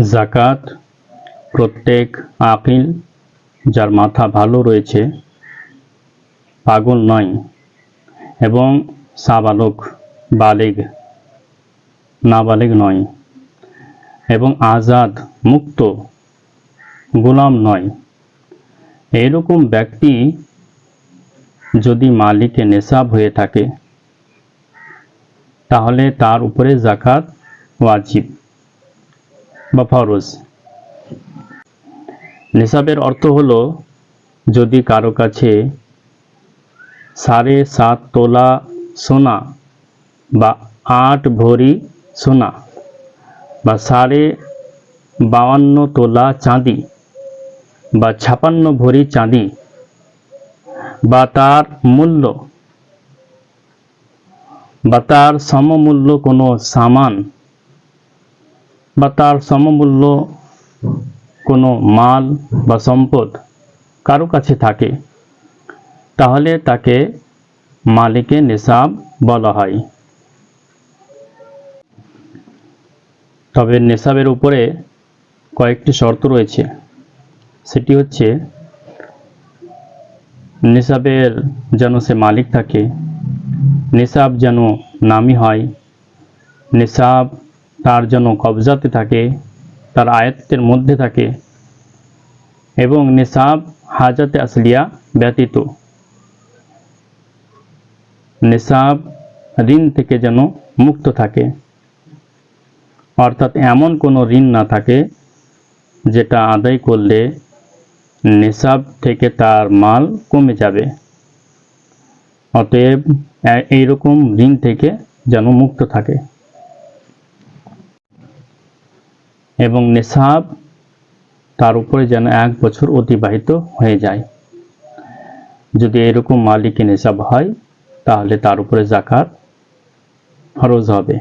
জাকাত, প্রত্যেক আকিল যার মাথা ভালো রয়েছে, পাগল নয় এবং সাবালক বালেগ, নাবালেগ নয় এবং আজাদ মুক্ত গোলাম নয়। এরকম ব্যক্তি যদি মালিকে নেশাব হয়ে থাকে, তাহলে তার উপরে জাকাত ওয়াজিব। বা ফরজ। নিসাবের অর্থ হলো, যদি কারও কাছে সাড়ে সাত তোলা সোনা বা আট ভরি সোনা বা সাড়ে বাউান্ন তোলা চাঁদি বা ছাপান্ন ভরি চাঁদি বা তার মূল্য বা তার সমমূল্য কোনো সামান বা তার সমমূল্য কোনো মাল বা সম্পদ কারও কাছে থাকে, তাহলে তাকে মালিকে নেশাব বলা হয়। তবে নেশাবের উপরে কয়েকটি শর্ত রয়েছে। সেটি হচ্ছে নেশাবের যেন সে মালিক থাকে নেশাব যেন নামি হয় নেশাব তার যেন কবজাতে থাকে, তার আয়ত্তের মধ্যে থাকে এবং নেশাব হাজাতে আসলিয়া ব্যতীত। নেশাব ঋণ থেকে যেন মুক্ত থাকে। অর্থাৎ এমন কোনো ঋণ না থাকে যেটা আদায় করলে নেশাব থেকে তার মাল কমে যাবে। অতএব এইরকম ঋণ থেকে যেন মুক্ত থাকে। এবং নেশাব তার উপরে যেন এক বছর অতিবাহিত হয়ে যায়। যদি এরকম মালিকের নেশাব হয়, তাহলে তার উপরে জাকাত ফরজ হবে।